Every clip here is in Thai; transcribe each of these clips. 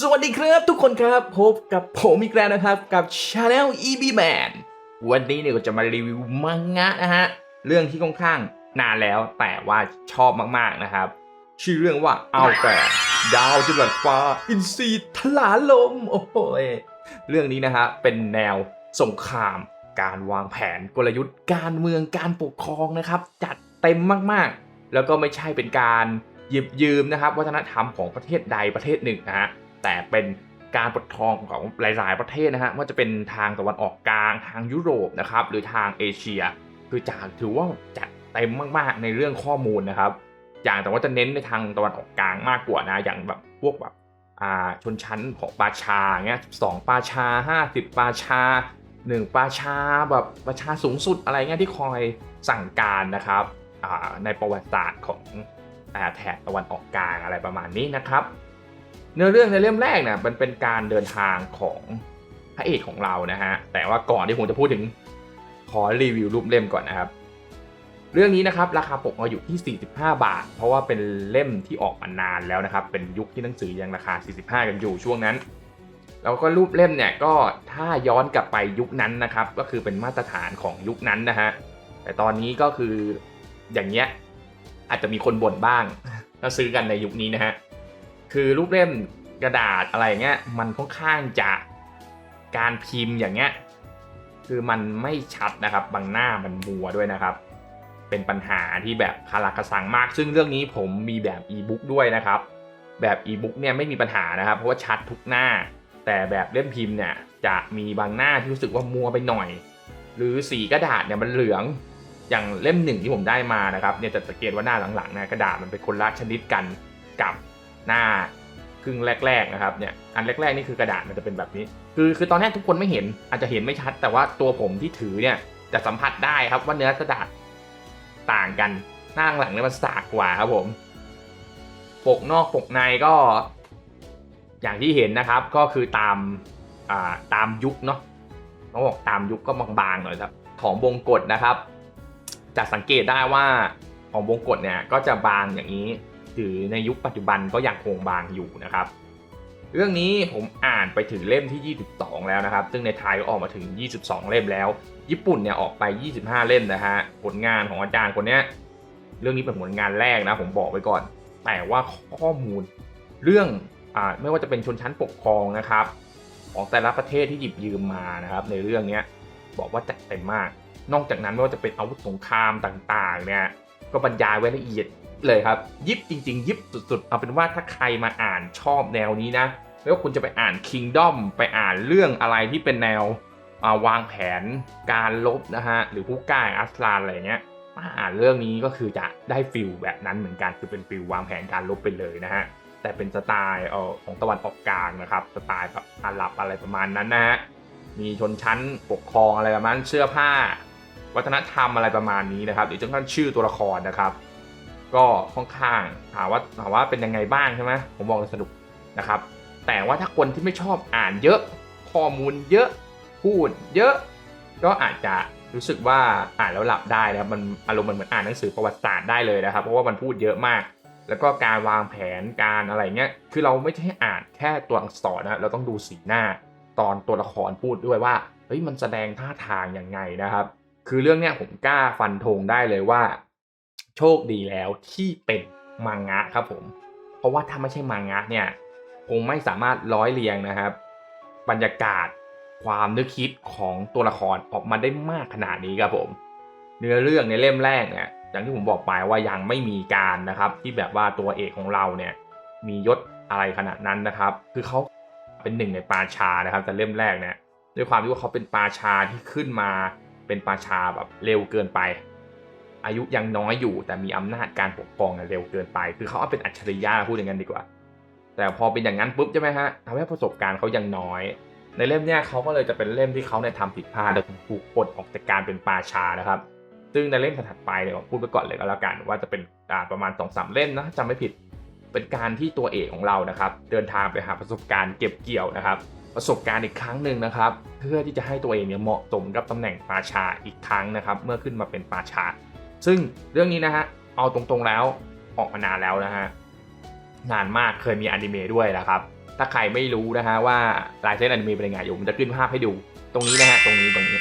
สวัสดีครับทุกคนครับ พบกับผมอีกแล้วนะครับ กับ Channel EB Man วันนี้เนี่ยก็จะมารีวิวมังงะนะฮะ เรื่องที่ค่อนข้างนานแล้วแต่ว่าชอบมากๆนะครับ ชื่อเรื่องว่าเอาแต่ดาวจุลัดฟ้า อินทรีทลาลม โอ้โหยเรื่องนี้นะฮะ เป็นแนวสงคราม การวางแผนกลยุทธ์ การเมืองการปกครองนะครับ จัดเต็มมากๆ แล้วก็ไม่ใช่เป็นการหยิบยืมนะครับ วัฒนธรรมของประเทศใดประเทศหนึ่งนะฮะ แต่เป็นการปกครองของหลาย ๆ ประเทศนะฮะว่าจะเป็นทางตะวันออกกลางทางยุโรปนะครับหรือทางเอเชีย คือจากถือว่าจัดเต็มมาก ๆ ในเรื่องข้อมูลนะครับ อย่างแต่ว่าจะเน้นในทางตะวันออกกลางมากกว่านะอย่างแบบพวกแบบอ่าชนชั้นของปาชาเงี้ยสองปาชาห้าสิบปาชาหนึ่งปาชาแบบปาชาสูงสุดอะไรเงี้ยที่คอยสั่งการนะครับในประวัติศาสตร์ของอแถบตะวันออกกลางอะไรประมาณนี้นะครับ เนื้อเรื่องในเล่มแรกเนี่ยมันเป็นการเดินทางของพระเอกของเรานะฮะแต่ว่าก่อนที่ผมจะพูดถึงขอรีวิวรูปเล่มก่อนนะครับ เรื่องนี้นะครับราคาปกมาอยู่ที่ 45 บาท เพราะว่าเป็นเล่มที่ออกมานานแล้วนะครับ เป็นยุคที่หนังสือยังราคา 45 กันอยู่ช่วงนั้น แล้วก็รูปเล่มเนี่ยก็ถ้าย้อนกลับไปยุคนั้นนะครับ ก็คือเป็นมาตรฐานของยุคนั้นนะฮะแต่ตอนนี้ก็คืออย่างเงี้ยอาจจะมีคนบ่นบ้างถ้าซื้อกันในยุคนี้นะฮะ คือรูปเล่มกระดาษอะไรเงี้ยมันค่อนข้างจะการพิมพ์อย่างเงี้ยคือมันไม่ชัดนะครับบางหน้ามันมัวด้วยนะครับ เป็นปัญหาที่แบบคาราคาซังมาก ซึ่งเรื่องนี้ผมมีแบบอีบุ๊กด้วยนะครับ แบบอีบุ๊กเนี่ยไม่มีปัญหานะครับ เพราะว่าชัดทุกหน้า แต่แบบเล่มพิมพ์เนี่ยจะมีบางหน้าที่รู้สึกว่ามัวไปหน่อย หรือสีกระดาษเนี่ยมันเหลืองอย่างเล่มหนึ่งที่ผมได้มานะครับเนี่ยจะสังเกตว่าหน้าหลังๆนะกระดาษมันเป็นคนละชนิดกันกับ หน้าครึ่งแรก ๆนะครับเนี่ยอันแรกๆนี่คือกระดาษมันจะเป็นแบบนี้ คือคือตอนแรกทุกคนไม่เห็นอาจจะเห็นไม่ชัด แต่ว่าตัวผมที่ถือเนี่ยจะสัมผัสได้ครับว่าเนื้อกระดาษต่างกันหน้าหลังเนี่ยมันสากกว่าครับผมปกนอกปกในก็ อย่างที่เห็นนะครับก็คือตามอ่าตามยุคเนาะต้องบอกตามยุคก็บางๆหน่อยครับของวงกฎนะครับจะสังเกตได้ว่าของวงกฎเนี่ยก็จะบางอย่างนี้ หรือในยุคปัจจุบันก็ยังคงบางอยู่นะครับเรื่องนี้ผมอ่านไปถึงเล่มที่ 22 แล้วนะครับ ซึ่งในไทยก็ออกมาถึง 22 เล่มแล้ว ญี่ปุ่นเนี่ยออกไป 25 เล่มนะฮะ ผลงานของอาจารย์คนเนี้ยเรื่องนี้เป็นผลงานแรกนะผมบอกไว้ก่อน แต่ว่าข้อมูลเรื่องอ่าไม่ว่าจะเป็นชนชั้นปกครองนะครับ ของแต่ละประเทศที่หยิบยืมมานะครับ ในเรื่องนี้บอกว่าจัดเต็มมาก นอกจากนั้นไม่ว่าจะเป็นอาวุธสงครามต่างๆเนี่ยก็บรรยายไว้ละเอียด เลยครับ ยิบจริง ๆ ยิบสุดๆ เอาเป็นว่าถ้าใครมาอ่านชอบแนวนี้นะไม่ว่าคุณจะไปอ่าน Kingdom ไปอ่านเรื่องอะไรที่เป็นแนววางแผนการลบนะฮะ หรือผู้กล้าอัสลานอะไรเงี้ยมาอ่านเรื่องนี้ก็คือจะได้ฟิลแบบนั้นเหมือนกันคือเป็นฟิลวางแผนการลบไปเลยนะฮะแต่เป็นสไตล์ของตะวันออกกลางนะครับสไตล์แบบอาหรับอะไรประมาณนั้นนะฮะมีชนชั้นปกครองอะไรประมาณเสื้อผ้า วัฒนธรรมอะไรประมาณนี้นะครับหรือจนกระทั่งชื่อตัวละครนะครับ ก็ค่อนข้างถามว่าถามว่าเป็นยังไงบ้างใช่ไหมผมบอกเลยสนุกนะครับ แต่ว่าถ้าคนที่ไม่ชอบอ่านเยอะ ข้อมูลเยอะพูดเยอะ ก็อาจจะรู้สึกว่าอ่านแล้วหลับได้นะครับมันอารมณ์มันเหมือนอ่านหนังสือประวัติศาสตร์ได้เลยนะครับ เพราะว่ามันพูดเยอะมาก แล้วก็การวางแผนการอะไรเงี้ยคือเราไม่ใช่อ่านแค่ตัวอักษรนะเราต้องดูสีหน้า ตอนตัวละครพูดด้วยว่าเฮ้ยมันแสดงท่าทางยังไงนะครับ คือเรื่องเนี้ยผมกล้าฟันธงได้เลยว่า โชคดีแล้วที่เป็นมังงะครับผม เพราะว่าถ้าไม่ใช่มังงะเนี่ยคงไม่สามารถร้อยเรียงนะครับ บรรยากาศความนึกคิดของตัวละครออกมาได้มากขนาดนี้ครับผม เนื้อเรื่องในเล่มแรกเนี่ยอย่างที่ผมบอกไปว่ายังไม่มีการนะครับ ที่แบบว่าตัวเอกของเราเนี่ยมียศอะไรขนาดนั้นนะครับ คือเขาเป็นหนึ่งในปาชานะครับ แต่เล่มแรกเนี่ยด้วยความที่ว่าเขาเป็นปาชาที่ขึ้นมาเป็นปาชาแบบเร็วเกินไป อายุยังน้อยอยู่ แต่มีอำนาจการปกครองเร็วเกินไป คือเขาเอาเป็นอัจฉริยะพูดอย่างนั้นดีกว่า แต่พอเป็นอย่างนั้นปุ๊บใช่ไหมฮะทำให้ประสบการณ์เขายังน้อย ในเล่มเนี้ยเขาก็เลยจะเป็นเล่มที่เขาเนี่ยทำผิดพลาดโดยถูกปลดออกจากการเป็นปาชานะครับ ซึ่งในเล่มถัดไปเนี่ยผมพูดไปก่อนเลยก็แล้วกัน ว่าจะเป็นประมาณ2อสเล่มนะจำไม่ผิดเป็นการที่ตัวเอกของเรานะครับ เดินทางไปหาประสบการณ์เก็บเกี่ยวนะครับ ประสบการณ์อีกครั้งหนึ่งนะครับ เพื่อที่จะให้ตัวเองเนี่ยเหมาะสมกับตำแหน่งปาชาอีกครั้งนะครับ เมื่อขึ้นมาเป็นปาชา ซึ่งเรื่องนี้นะฮะเอาตรงๆแล้วออกมานานแล้วนะฮะนานมากเคยมีอนิเมะด้วยนะครับ ถ้าใครไม่รู้นะฮะว่าลายเส้นอนิเมะเป็นยังไงอยู่ผมจะขึ้นภาพให้ดูตรงนี้นะฮะตรงนี้ตรงนี้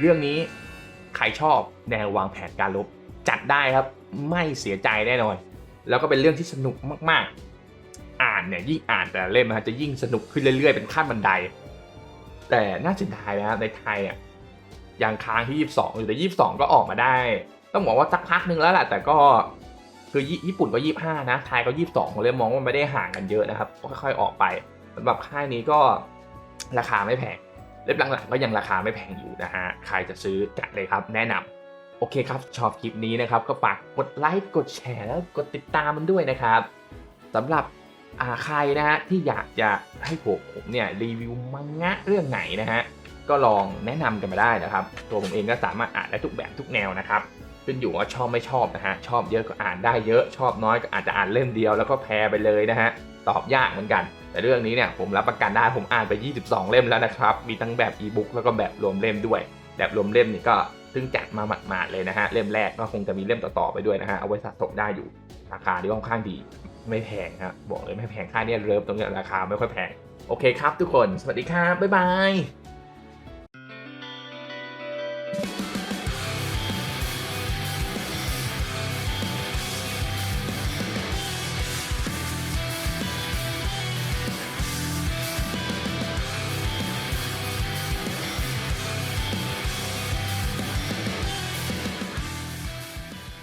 เรื่องนี้ใครชอบแนววางแผนการลบจัดได้ครับไม่เสียใจแน่นอนแล้วก็เป็นเรื่องที่สนุกมากๆ อ่านเนี่ยยิ่งอ่านแต่เล่มนะฮะจะยิ่งสนุกขึ้นเรื่อยๆ เป็นขั้นบันได แต่น่าเสียดายนะครับในไทยอะ ยังค้างที่ 22 อยู่แต่ 22 ก็ออกมาได้ ต้องบอกว่าสักพักหนึ่งแล้วแหละแต่ก็คือญี่ปุ่นก็ 25 นะไทยก็ 22ผมเลยมองว่าไม่ได้ห่างกันเยอะนะครับก็ค่อยๆออกไปสำหรับค่ายนี้ก็ราคาไม่แพงเล่มหลังๆก็ยังราคาไม่แพงอยู่นะฮะใครจะซื้อจัดเลยครับแนะนำโอเคครับชอบคลิปนี้นะครับก็ฝากกดไลค์กดแชร์แล้วกดติดตามมันด้วยนะครับสำหรับใครนะฮะที่อยากจะให้ผมผมเนี่ยรีวิวมังงะเรื่องไหนนะฮะ ก็ลองแนะนำกันมาได้นะครับ ตัวผมเองก็สามารถอ่านได้ทุกแบบทุกแนวนะครับขึ้นอยู่ว่าชอบไม่ชอบนะฮะชอบเยอะก็อ่านได้เยอะชอบน้อยก็อาจจะอ่านเล่มเดียวแล้วก็แพ้ไปเลยนะฮะตอบยากเหมือนกัน แต่เรื่องนี้เนี่ยผมรับประกันได้ผมอ่านไป 22 เล่มแล้วนะครับ มีทั้งแบบอีบุ๊กแล้วก็แบบรวมเล่มด้วย แบบรวมเล่มนี่ก็เพิ่งจัดมาหมาดๆเลยนะฮะเล่มแรกก็คงจะมีเล่มต่อๆไปด้วยนะฮะเอาไว้สะสมได้อยู่ราคาที่ค่อนข้างดีไม่แพงครับบอกเลยไม่แพงค่าเนี่ยเริ่มตรงนี้ราคาไม่ค่อยแพงโอเคครับทุกคน สวัสดีครับบ๊ายบาย